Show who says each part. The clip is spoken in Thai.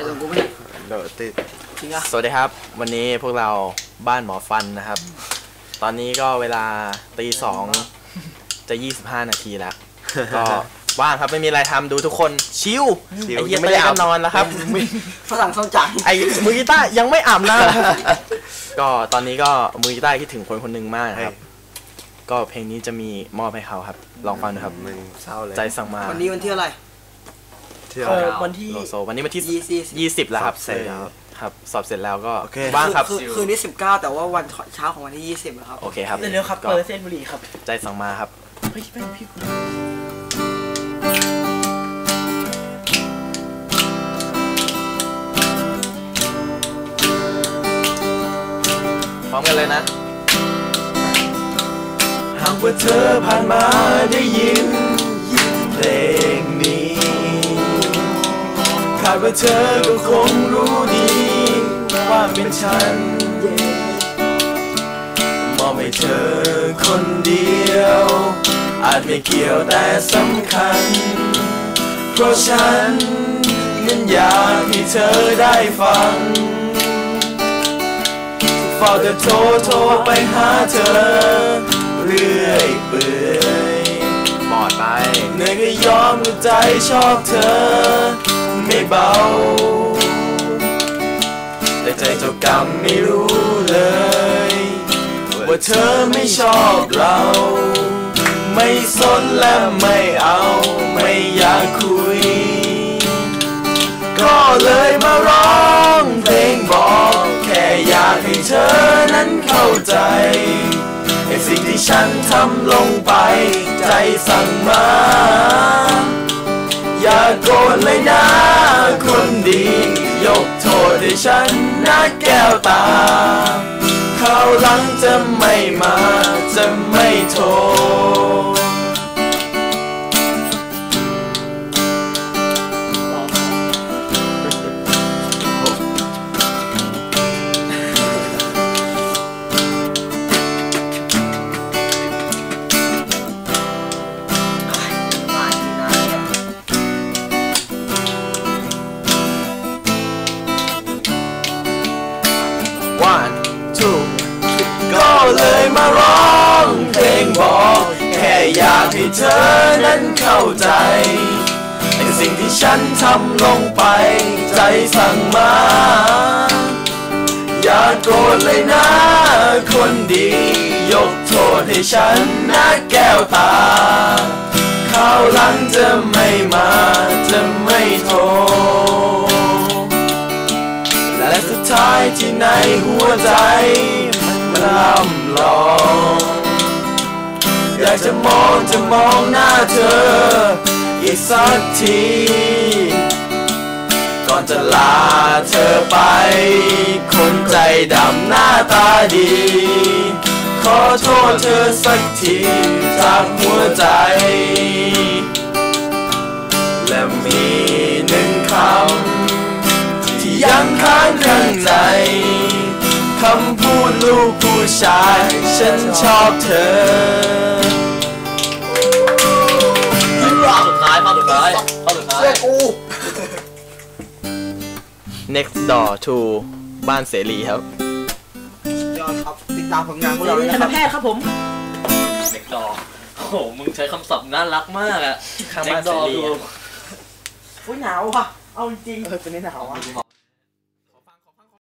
Speaker 1: รส่งกูไม่ได้
Speaker 2: เดี๋ยวติด
Speaker 1: จริงอะ
Speaker 3: สวัสดีครับ วันนี้พวกเราบ้านหมอฟันนะครับ ตอนนี้ก็เวลาตีสองจะ25นาทีแล้ว ก็ว่างครับไม่มีอะไรทำดูทุกคนชิว
Speaker 2: ชิว
Speaker 3: ไอ้เหี้ย
Speaker 2: ยังไม่
Speaker 3: ไม่
Speaker 2: ได้
Speaker 3: ได้
Speaker 2: อาบ
Speaker 3: กันนอนแล้วครับ
Speaker 1: ฝรั่งส้มจัง
Speaker 3: ไอ้มือกีตาร์ยังไม่อาบน้ำนะครับก็ตอนนี้ก็มือกีตาร์คิดถึงคนคนหนึ่งมากนะครับ ก็เพลงนี้จะมีมอบให้เขาครับ ลองฟังดูครับ
Speaker 2: มึงเศร้าเลย
Speaker 3: ใจสั่งมา
Speaker 1: วันนี้วันที่อะไร
Speaker 2: เที่ยว
Speaker 3: เออ
Speaker 2: แล้ว
Speaker 3: วันที่ โลโซวันนี้วันที่
Speaker 1: ยี่สิบ
Speaker 3: ยี่สิบแล้วครับ
Speaker 2: สอบเสร็จแล้ว
Speaker 3: ครับสอบเสร็จแล้วก็
Speaker 2: โอเค
Speaker 3: ว่างครับ
Speaker 1: คือคืนนี้สิบเก้าแต่ว่าวันเช้าของวันที่ยี่สิบครับ
Speaker 3: โอเคครับ
Speaker 4: เร็วๆครับ
Speaker 3: ก็
Speaker 4: เปิดเส้นบุหรี่ครับ
Speaker 3: ใจสั่งมาครับ
Speaker 4: เฮ้ยเป็นพี่กู
Speaker 3: พร้อมกันเลยนะ
Speaker 2: หากว่าเธอผ่านมาได้ยินาดว่าเธอก็คงรู้ดี ว่าเป็นฉัน มอบให้เธอคนเดียว อาจไม่เกี่ยวแต่สำคัญ เพราะฉันนั้นอยากให้เธอได้ฟังเฝ้าแต่โทรโทรไปหาเธอ เรื่อยเปื่อย
Speaker 3: บอดไป
Speaker 2: เหนื่อยก็ยอมก็ใจชอบเธอ ไม่เบา แต่ใจเจ้ากรรมไม่รู้เลย ว่าเธอไม่ชอบเรา ไม่สนและไม่เอาไม่อยากคุย ก็เลยมาร้องเพลงบอก แค่อยากให้เธอนั้นเข้าใจไอ้สิ่งที่ฉันทำลงไป ใจสั่งมา อย่าโกรธเลยนะ คนดี ยกโทษให้ฉันนะแก้วตาคราวหลังจะไม่มาจะไม่โทษ
Speaker 1: เธ
Speaker 2: อนั้นเข้าใจในสิ่งที่ฉันทำลงไป ใจสั่งมา อย่าโกรธเลยนะ คนดี ยกโทษให้ฉันนะแก้วตาคราวหลังจะไม่มาจะไม่โทษและสุดท้ายที่ในหัวใจ มันลำลอง อยากจะมองจะมองหน้าเธอ อีกสักที ก่อนจะลาเธอไป คนใจดำหน้าตาดี ขอโทษเธอสักทีจากหัวใจ และมีหนึ่งคำที่ยังค้างข้างในคำพูดลูกผู้ชาย ฉันชอบเธอ
Speaker 3: next door to บ้านเสรีครับ
Speaker 1: ยอดครับติดตามผลงานพวกเราด้วย
Speaker 4: ทั
Speaker 1: นะ
Speaker 4: น
Speaker 1: ครับ
Speaker 4: แพทย์ครับผมเด็กดอโอ้โห มึงใช้คำศัพท์น่ารักมากอะ
Speaker 3: ข้างบ้าน
Speaker 4: เด็กดอ
Speaker 3: เสรี
Speaker 4: ดู
Speaker 3: อะ
Speaker 1: อุ้ยหนาวว่ะ เอาจริงเออเป็นหนาวอะ